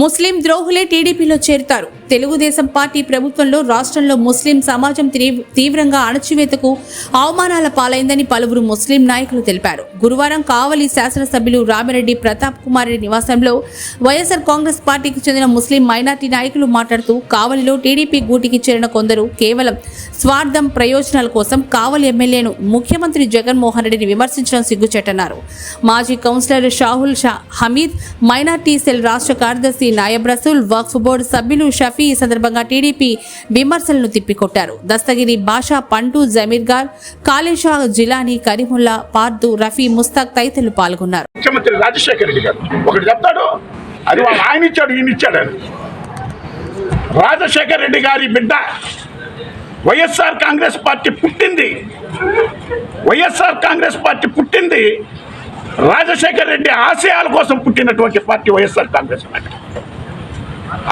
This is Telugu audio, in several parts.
ముస్లిం ద్రోహులే టీడీపీలో చేరుతారు. తెలుగుదేశం పార్టీ ప్రభుత్వంలో రాష్ట్రంలో ముస్లిం సమాజం తీవ్రంగా అణచివేతకు అవమానాల పాలైందని పలువురు ముస్లిం నాయకులు తెలిపారు. గురువారం కావలి శాసనసభ్యులు రామిరెడ్డి ప్రతాప్ కుమార్ రెడ్డి నివాసంలో వైఎస్ఆర్ కాంగ్రెస్ పార్టీకి చెందిన ముస్లిం మైనార్టీ నాయకులు మాట్లాడుతూ కావలిలో టీడీపీ గూటికి చేరిన కొందరు కేవలం స్వార్థం ప్రయోజనాల కోసం కావలి ఎమ్మెల్యేను ముఖ్యమంత్రి జగన్మోహన్ రెడ్డిని విమర్శించడం సిగ్గుచేటన్నారు. మాజీ councillor Shahul Shah Hameed minority cell రాష్ట్ర కార్యదర్శి నాయబ్ రసూల్ వక్ఫ్ బోర్డు సభ్యులు షఫీ ఈ సందర్భంగా టీడీపీ విమర్శలను తిప్పికొట్టారు. దస్తగిరి బాషా పంటూ జమీర్ గార్ కాళేషా జిలానీ కరీముల్లా పార్దు రఫీ ముస్తాక్ తదితరులు పాల్గొన్నారు. ముఖ్యమంత్రి రాజశేఖర రెడ్డి గారు ఒకటి చెప్తాడు అది ఆయన ఇచ్చాడు ఈయన ఇచ్చాడు అని. రాజశేఖర రెడ్డి గారి బిడ్డ వైఎస్ఆర్ కాంగ్రెస్ పార్టీ పుట్టింది. వైఎస్ఆర్ కాంగ్రెస్ పార్టీ పుట్టింది. రాజశేఖర రెడ్డి ఆశయాల కోసం పుట్టినటువంటి పార్టీ వైఎస్ఆర్ కాంగ్రెస్ పార్టీ.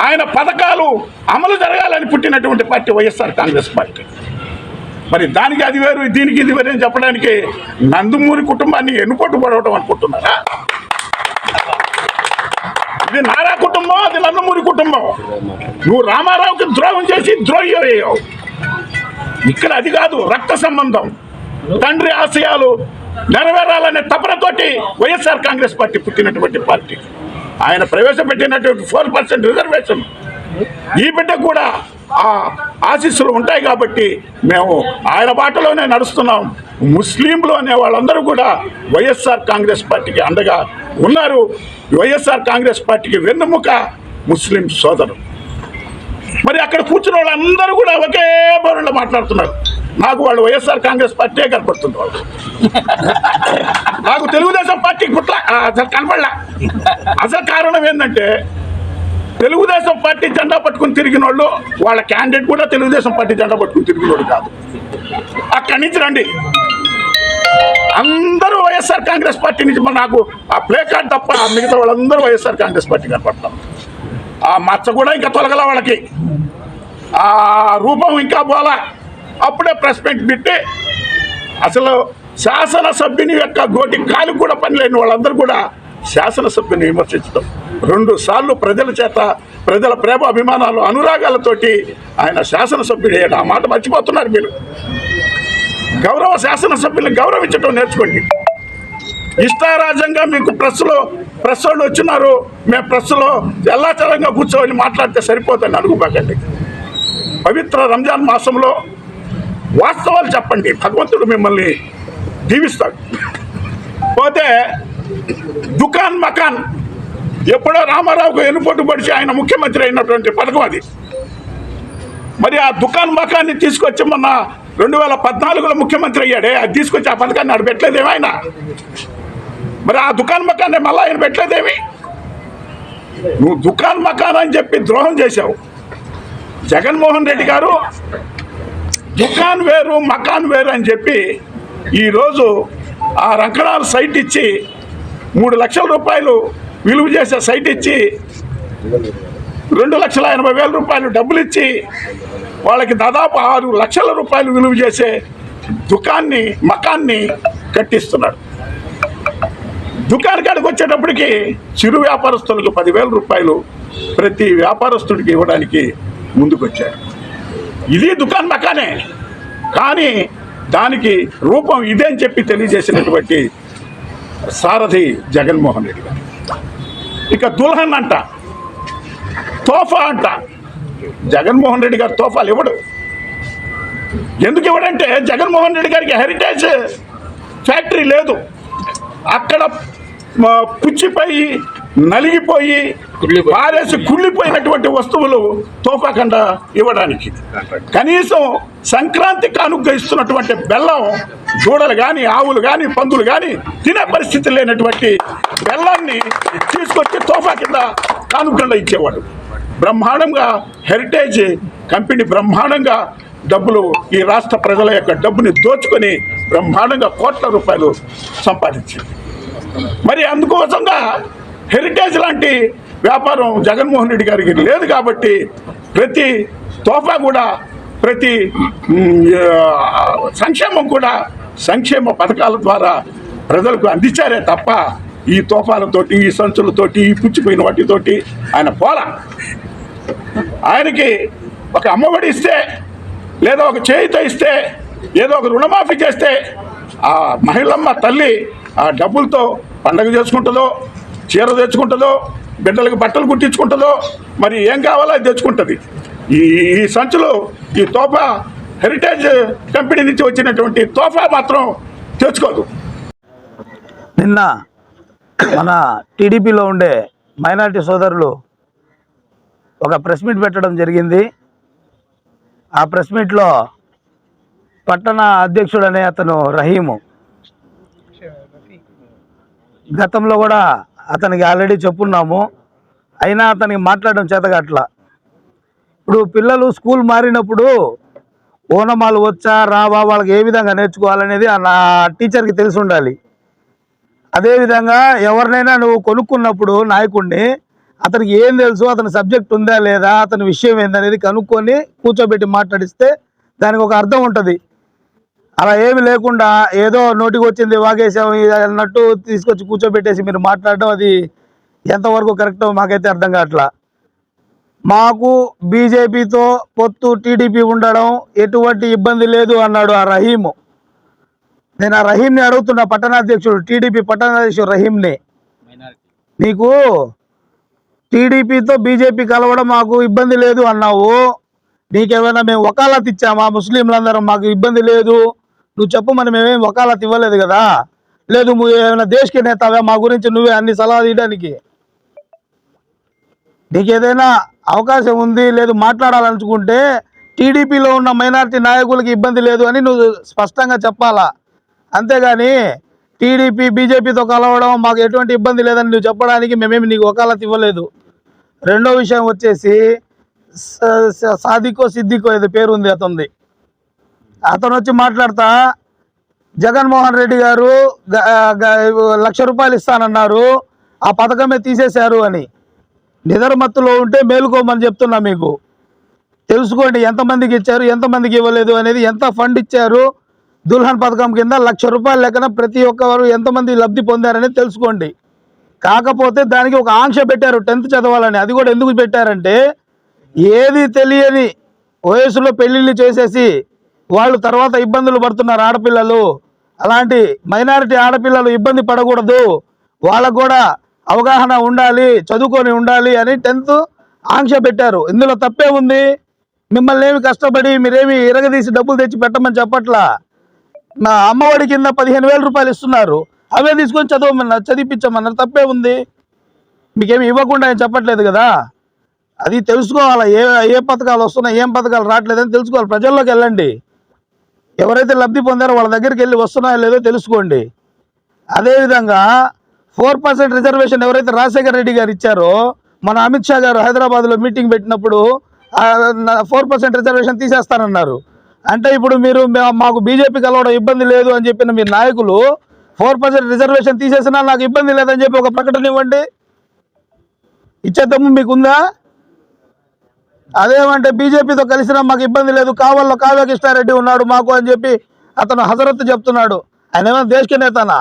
ఆయన పథకాలు అమలు జరగాలని పుట్టినటువంటి పార్టీ వైఎస్ఆర్ కాంగ్రెస్ పార్టీ. మరి దానికి అది వేరు దీనికి ఇది వేరు అని చెప్పడానికి నందమూరి కుటుంబాన్ని ఎన్నుకోటు పడవటం అనుకుంటున్నారా? ఇది నారా కుటుంబం అది నందమూరి కుటుంబం. నువ్వు రామారావుకి ద్రోహం చేసి ద్రోహి అయ్యావు. ఇక్కడ అది కాదు రక్త సంబంధం. తండ్రి ఆశయాలు నెరవేరాలనే తపనతోటి వైఎస్ఆర్ కాంగ్రెస్ పార్టీ పుట్టినటువంటి పార్టీ. ఆయన ప్రవేశపెట్టినటువంటి ఫోర్ పర్సెంట్ రిజర్వేషన్. ఈ బిడ్డ కూడా ఆ ఆశీస్సులు ఉంటాయి కాబట్టి మేము ఆయన బాటలోనే నడుస్తున్నాం. ముస్లింలు అనే వాళ్ళందరూ కూడా వైఎస్ఆర్ కాంగ్రెస్ పార్టీకి అండగా ఉన్నారు. వైఎస్ఆర్ కాంగ్రెస్ పార్టీకి వెన్నుముక ముస్లిం సోదరు. మరి అక్కడ కూర్చున్న వాళ్ళందరూ కూడా ఒకే బోరులో మాట్లాడుతున్నారు. నాకు వాళ్ళు వైఎస్ఆర్ కాంగ్రెస్ పార్టీ కనపడుతుంది వాళ్ళు. నాకు తెలుగుదేశం పార్టీ పుట్ల అసలు కనపడలా. అసలు కారణం ఏంటంటే తెలుగుదేశం పార్టీ జెండా పట్టుకుని తిరిగిన వాళ్ళు వాళ్ళ క్యాండిడేట్ కూడా తెలుగుదేశం పార్టీ జెండా పట్టుకుని తిరిగినోడు కాదు. అక్కడి నుంచి రండి. అందరూ వైఎస్ఆర్ కాంగ్రెస్ పార్టీ నుంచి మరి నాకు ఆ ప్లే కార్డ్ తప్ప మిగతా వాళ్ళందరూ వైఎస్ఆర్ కాంగ్రెస్ పార్టీ కనపడతాం. ఆ మచ్చ కూడా ఇంకా తొలగల వాళ్ళకి. ఆ రూపం ఇంకా పోలా అప్పుడే ప్రెస్ మీట్ పెట్టి అసలు శాసనసభ్యుని యొక్క గోటి కాలు కూడా పనిలేని వాళ్ళందరూ కూడా శాసనసభ్యుని విమర్శించడం. రెండు సార్లు ప్రజల చేత ప్రజల ప్రేమ అభిమానాలు అనురాగాలతోటి ఆయన శాసనసభ్యుడు ఆ మాట మర్చిపోతున్నారు మీరు. గౌరవ శాసనసభ్యులను గౌరవించడం నేర్చుకోండి. ఇష్టారాజ్యంగా మీకు ప్రెస్లో ప్రెస్ వాళ్ళు వచ్చినారు మేము ప్రెస్లో ఎల్లాచలంగా కూర్చోవాలి మాట్లాడితే సరిపోతుంది అడుగుబాకండి పవిత్ర రంజాన్ మాసంలో వాస్తవాలు చెప్పండి. భగవంతుడు మిమ్మల్ని దీవిస్తాడు. పోతే దుకాన్ మకాన్ ఎప్పుడో రామారావుకు ఎన్నుపోటు పడిచి ఆయన ముఖ్యమంత్రి అయినటువంటి పథకం అది. మరి ఆ దుకాన్ మకాన్ని తీసుకొచ్చి మొన్న రెండు వేల పద్నాలుగులో ముఖ్యమంత్రి అయ్యాడే అది తీసుకొచ్చి ఆ పథకాన్ని ఆడ పెట్టలేదేమో ఆయన? మరి ఆ దుకాన్ మకాన్ని మళ్ళీ ఆయన పెట్టలేదేమి? నువ్వు దుకాన్ మకాన్ అని చెప్పి ద్రోహం చేశావు. జగన్మోహన్ రెడ్డి గారు దుకాన్ వేరు మకాన్ వేరు అని చెప్పి ఈరోజు ఆ రంకణాలు సైట్ ఇచ్చి మూడు లక్షల రూపాయలు విలువ చేసే సైట్ ఇచ్చి రెండు లక్షల ఎనభై వేల రూపాయలు డబ్బులు ఇచ్చి వాళ్ళకి దాదాపు ఆరు లక్షల రూపాయలు విలువ చేసే దుకాన్ని మకాన్ని కట్టిస్తున్నాడు దుకాణ కాడికి వచ్చేటప్పటికి చిరు వ్యాపారస్తులకు పదివేల రూపాయలు ప్రతి వ్యాపారస్తుడికి ఇవ్వడానికి ముందుకొచ్చాడు ఇది దుకాన్ మకానే కానీ దానికి రూపం ఇదే అని చెప్పి తెలియజేసినటువంటి సారథి జగన్మోహన్ రెడ్డి గారు. ఇక దుల్హన్ అంట. తోఫా అంట. జగన్మోహన్ రెడ్డి గారు తోఫాలు ఇవ్వడు. ఎందుకు ఇవ్వడంటే జగన్మోహన్ రెడ్డి గారికి హెరిటేజ్ ఫ్యాక్టరీ లేదు. అక్కడ పుచ్చిపై నలిగిపోయి పారేసి కుళ్ళిపోయినటువంటి వస్తువులు తోఫాకండ ఇవ్వడానికి. కనీసం సంక్రాంతి కానుక ఇస్తున్నటువంటి బెల్లం దూడలు కానీ ఆవులు కానీ పందులు కానీ తినే పరిస్థితి లేనటువంటి బెల్లాన్ని తీసుకొచ్చి తోఫా కింద కానుకండ ఇచ్చేవాడు. బ్రహ్మాండంగా హెరిటేజ్ కంపెనీ బ్రహ్మాండంగా డబ్బులు ఈ రాష్ట్ర ప్రజల యొక్క డబ్బుని దోచుకొని బ్రహ్మాండంగా కోట్ల రూపాయలు సంపాదించింది. మరి అందుకోసంగా హెరిటేజ్ లాంటి వ్యాపారం జగన్మోహన్ రెడ్డి గారికి లేదు కాబట్టి ప్రతి తోఫా కూడా ప్రతి సంక్షేమం కూడా సంక్షేమ పథకాల ద్వారా ప్రజలకు అందించారే తప్ప ఈ తోఫాలతోటి ఈ సంచులతోటి ఈ పుచ్చిపోయిన వాటితోటి ఆయన పోల. ఆయనకి ఒక అమ్మఒడి ఇస్తే లేదా ఒక చేయితో ఇస్తే ఏదో ఒక రుణమాఫీ చేస్తే ఆ మహిళమ్మ తల్లి ఆ డబ్బులతో పండగ చేసుకుంటుందో చీర తెచ్చుకుంటుందో బిడ్డలకు బట్టలు కుట్టించుకుంటుందో మరి ఏం కావాలో అది తెచ్చుకుంటుంది. ఈ ఈ సంచులు ఈ తోఫా హెరిటేజ్ కంపెనీ నుంచి వచ్చినటువంటి తోఫా మాత్రం తెచ్చుకోదు. నిన్న మన టీడీపీలో ఉండే మైనారిటీ సోదరులు ఒక ప్రెస్ మీట్ పెట్టడం జరిగింది. ఆ ప్రెస్ మీట్లో పట్టణ అధ్యక్షుడు అనే అతను రహీము. గతంలో కూడా అతనికి ఆల్రెడీ చెప్పున్నాము. అయినా అతనికి మాట్లాడడం చేతగట్ల ఇప్పుడు పిల్లలు స్కూల్ మారినప్పుడు ఓనమాలు వచ్చా రావా వాళ్ళకి ఏ విధంగా నేర్చుకోవాలనేది నా టీచర్కి తెలిసి ఉండాలి. అదేవిధంగా ఎవరినైనా నువ్వు కొనుక్కున్నప్పుడు నాయకుడిని అతనికి ఏం తెలుసు అతని సబ్జెక్ట్ ఉందా లేదా అతని విషయం ఏందనేది కనుక్కొని కూర్చోబెట్టి మాట్లాడిస్తే దానికి ఒక అర్థం ఉంటుంది. అలా ఏమి లేకుండా ఏదో నోటికి వచ్చింది వాగేసాం ఇది అన్నట్టు తీసుకొచ్చి కూర్చోబెట్టేసి మీరు మాట్లాడడం అది ఎంతవరకు కరెక్టో మాకైతే అర్థం కావట్లా. మాకు బీజేపీతో పొత్తు టీడీపీ ఉండడం ఎటువంటి ఇబ్బంది లేదు అన్నాడు ఆ రహీము. నేను ఆ రహీంని అడుగుతున్నా పట్టణాధ్యక్షుడు టీడీపీ పట్టణాధ్యక్షుడు రహీంని. నీకు టీడీపీతో బీజేపీ కలవడం మాకు ఇబ్బంది లేదు అన్నావు. నీకేమైనా మేము వకాలత్ ఇచ్చామా? ముస్లింలందరం మాకు ఇబ్బంది లేదు. నువ్వు చెప్పు మరి మేమేం వకాలత్ ఇవ్వలేదు కదా? లేదు నువ్వు ఏమైనా దేశకి నేతావా? మా గురించి నువ్వే అన్ని సలహా ఇవ్వడానికి. నీకు ఏదైనా అవకాశం ఉంది లేదు మాట్లాడాలనుకుంటే టీడీపీలో ఉన్న మైనారిటీ నాయకులకి ఇబ్బంది లేదు అని నువ్వు స్పష్టంగా చెప్పాలా? అంతేగాని టీడీపీ బీజేపీతో కలవడం మాకు ఎటువంటి ఇబ్బంది లేదని నువ్వు చెప్పడానికి మేమేమి నీకు వకాలత్ ఇవ్వలేదు. రెండో విషయం వచ్చేసి సాధికో సాదికో సిద్దికో ఏదో పేరు ఉంది అతనిది. అతను వచ్చి మాట్లాడతా జగన్మోహన్ రెడ్డి గారు లక్ష రూపాయలు ఇస్తానన్నారు ఆ పథకమే తీసేశారు అని. నిద్రమత్తులో ఉంటే మేలుకోమని చెప్తున్నా మీకు. తెలుసుకోండి ఎంతమందికి ఇచ్చారు ఎంతమందికి ఇవ్వలేదు అనేది ఎంత ఫండ్ ఇచ్చారు దుల్హన్ పథకం కింద లక్ష రూపాయల లెక్కన ప్రతి ఒక్కరు ఎంతమంది లబ్ధి పొందారని తెలుసుకోండి. కాకపోతే దానికి ఒక ఆంక్ష పెట్టారు టెన్త్ చదవాలని అది కూడా ఎందుకు పెట్టారంటే ఏది తెలియని వయసులో పెళ్ళిళ్ళు చేసేసి వాళ్ళు తర్వాత ఇబ్బందులు పడుతున్నారు ఆడపిల్లలు. అలాంటి మైనారిటీ ఆడపిల్లలు ఇబ్బంది పడకూడదు. వాళ్ళకు కూడా అవగాహన ఉండాలి చదువుకొని ఉండాలి అని టెన్త్ ఆంక్ష పెట్టారు. ఇందులో తప్పే ఉంది. మిమ్మల్ని ఏమి కష్టపడి మీరేమి ఇరగదీసి డబ్బులు తెచ్చి పెట్టమని చెప్పట్లా? మా అమ్మఒడి కింద పదిహేను వేల రూపాయలు ఇస్తున్నారు. అవే తీసుకొని చదవమన్నారు చదివించమన్నారు తప్పే ఉంది. మీకేమి ఇవ్వకుండా ఏం చెప్పట్లేదు కదా? అది తెలుసుకోవాలి? ఏ ఏ పథకాలు వస్తున్నాయి ఏం పథకాలు రావట్లేదని తెలుసుకోవాలి. ప్రజల్లోకి వెళ్ళండి. ఎవరైతే లబ్ధి పొందారో వాళ్ళ దగ్గరికి వెళ్ళి వస్తున్నాయో లేదో తెలుసుకోండి. అదేవిధంగా ఫోర్ పర్సెంట్ రిజర్వేషన్ ఎవరైతే రాజశేఖర రెడ్డి గారు ఇచ్చారో మన అమిత్ షా గారు హైదరాబాద్లో మీటింగ్ పెట్టినప్పుడు ఫోర్ పర్సెంట్ రిజర్వేషన్ తీసేస్తానన్నారు. అంటే ఇప్పుడు మీరు మా- మాకు బీజేపీ కలవడం ఇబ్బంది లేదు అని చెప్పిన మీ నాయకులు ఫోర్ పర్సెంట్ రిజర్వేషన్ తీసేసినా నాకు ఇబ్బంది లేదని చెప్పి ఒక ప్రకటన ఇవ్వండి. ఇచ్చేద్దాము మీకుందా? అదేమంటే బీజేపీతో కలిసినా మాకు ఇబ్బంది లేదు. కావాలో కావ్య కృష్ణారెడ్డి ఉన్నాడు మాకు అని చెప్పి అతను హజరత్ చెప్తున్నాడు. ఆయన ఏమైనా దేశక నేతనా?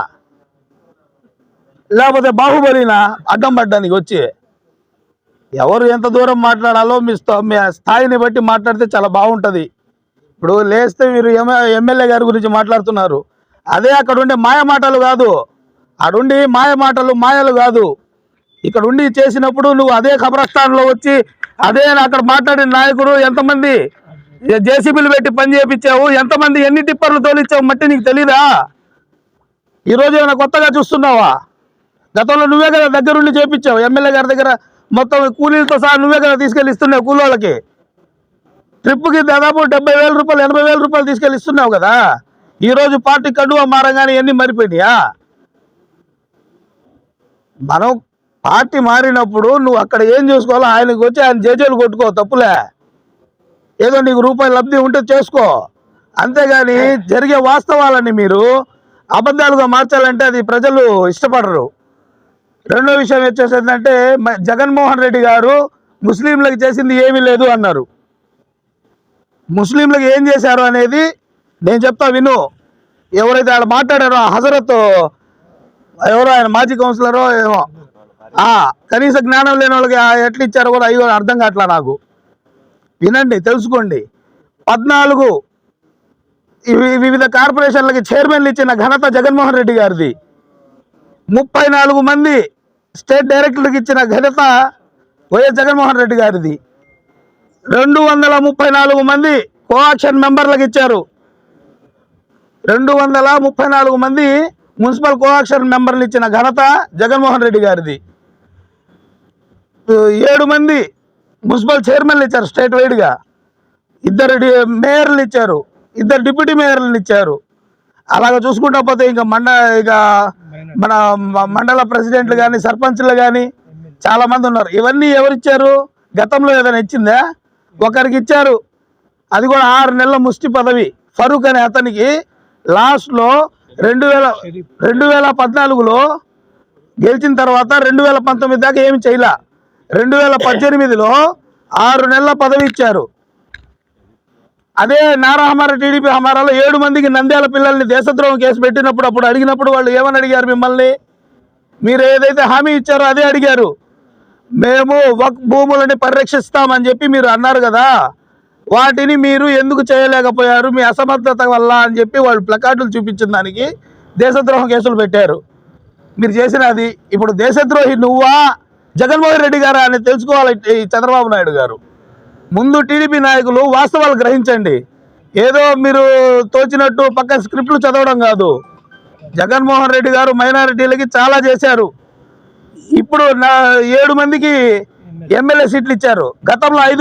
లేకపోతే బాహుబలినా అడ్డం పడ్డానికి వచ్చి? ఎవరు ఎంత దూరం మాట్లాడాలో మీ మీ స్థాయిని బట్టి మాట్లాడితే చాలా బాగుంటుంది. ఇప్పుడు లేస్తే మీరు ఎమ్మెల్యే గారి గురించి మాట్లాడుతున్నారు. అదే అక్కడ ఉండే మాయ మాటలు కాదు. అడుండి మాయ మాటలు మాయలు కాదు. ఇక్కడ ఉండి చేసినప్పుడు నువ్వు అదే ఖబరస్థాన్లో వచ్చి అదే అక్కడ మాట్లాడిన నాయకుడు ఎంతమంది జేసీబీలు పెట్టి పని చేయించావు ఎంతమంది ఎన్ని టిప్పర్లు తోలిచ్చావు? మట్టి నీకు తెలీదా? ఈరోజు ఏమైనా కొత్తగా చూస్తున్నావా? గతంలో నువ్వే కదా దగ్గరుండి చేపించావు ఎమ్మెల్యే గారి దగ్గర మొత్తం కూలీలతో సహా నువ్వే కదా తీసుకెళ్ళి ఇస్తున్నావు కూలోళ్ళకి. ట్రిప్కి దాదాపు డెబ్బై వేల రూపాయలు ఎనభై వేల రూపాయలు తీసుకెళ్ళి ఇస్తున్నావు కదా? ఈరోజు పార్టీ కండువా మారంగానే ఎన్ని మరిపోయినాయా? మనం పార్టీ మారినప్పుడు నువ్వు అక్కడ ఏం చేసుకోవాలో ఆయనకు వచ్చి ఆయన జేజేలు కొట్టుకో తప్పులే. ఏదో నీకు రూపాయి లబ్ధి ఉంటే చేసుకో. అంతేగాని జరిగే వాస్తవాలని మీరు అబద్ధాలుగా మార్చాలంటే అది ప్రజలు ఇష్టపడరు. రెండో విషయం వచ్చేసేందంటే మ- జగన్మోహన్ రెడ్డి గారు ముస్లింలకు చేసింది ఏమీ లేదు అన్నారు. ముస్లింలకు ఏం చేశారు అనేది నేను చెప్తా విను. ఎవరైతే ఆడ మాట్లాడారో ఆ హజరత్ ఎవరో ఆయన మాజీ కౌన్సిలరో ఏమో కనీస జ్ఞానం లేని వాళ్ళకి ఆ ఎట్లా ఇచ్చారో కూడా అయ్యో అర్థం కావట్లా నాకు. వినండి తెలుసుకోండి. పద్నాలుగు ఇవి వివిధ కార్పొరేషన్లకి చైర్మన్లు ఇచ్చిన ఘనత జగన్మోహన్ రెడ్డి గారిది. ముప్పై నాలుగు మంది స్టేట్ డైరెక్టర్కి ఇచ్చిన ఘనత వైఎస్ జగన్మోహన్ రెడ్డి గారిది. రెండు వందల ముప్పై నాలుగు మంది కోఆక్షన్ మెంబర్లకు ఇచ్చారు. రెండు వందల ముప్పై నాలుగు మంది మున్సిపల్ కోఆక్షన్ మెంబర్లు ఇచ్చిన ఘనత జగన్మోహన్ రెడ్డి గారిది. ఏడు మంది మున్సిపల్ చైర్మన్లు ఇచ్చారు స్టేట్ వైడ్గా ఇద్దరు మేయర్లు ఇచ్చారు. ఇద్దరు డిప్యూటీ మేయర్లను ఇచ్చారు. అలాగ చూసుకుంటా పోతే ఇంకా మండ ఇక మన మండల ప్రెసిడెంట్లు కానీ సర్పంచ్లు కానీ చాలా మంది ఉన్నారు. ఇవన్నీ ఎవరిచ్చారు గతంలో ఏదైనా ఇచ్చిందా? ఒకరికి ఇచ్చారు. అది కూడా ఆరు నెలల ముష్టి పదవి. ఫరూక్ అనే అతనికి లాస్ట్లో రెండు వేల రెండు వేల పద్నాలుగులో గెలిచిన తర్వాత రెండు వేల పంతొమ్మిది దాకా ఏమి చేయలే. రెండు వేల పద్దెనిమిదిలో ఆరు నెలల పదవి ఇచ్చారు. అదే నారా హమారా టీడీపీ హమారాలో ఏడు మందికి నంద్యాల పిల్లల్ని దేశద్రోహం కేసు పెట్టినప్పుడు అప్పుడు అడిగినప్పుడు వాళ్ళు ఏమని అడిగారు మిమ్మల్ని? మీరు ఏదైతే హామీ ఇచ్చారో అదే అడిగారు. మేము వక్ భూములని పరిరక్షిస్తామని చెప్పి మీరు అన్నారు కదా. వాటిని మీరు ఎందుకు చేయలేకపోయారు? మీ అసమర్థత వల్ల అని చెప్పి వాళ్ళు ప్లకార్డులు చూపించిన దానికి దేశద్రోహం కేసులు పెట్టారు. మీరు చేసిన అది ఇప్పుడు దేశద్రోహి నువ్వా? జగన్మోహన్ రెడ్డి గారు అని తెలుసుకోవాలి ఈ చంద్రబాబు నాయుడు గారు. ముందు టీడీపీ నాయకులు వాస్తవాలు గ్రహించండి. ఏదో మీరు తోచినట్టు పక్క స్క్రిప్ట్లు చదవడం కాదు. జగన్మోహన్ రెడ్డి గారు మైనారిటీలకి చాలా చేశారు. ఇప్పుడు నా ఏడు మందికి ఎమ్మెల్యే సీట్లు ఇచ్చారు. గతంలో ఐదు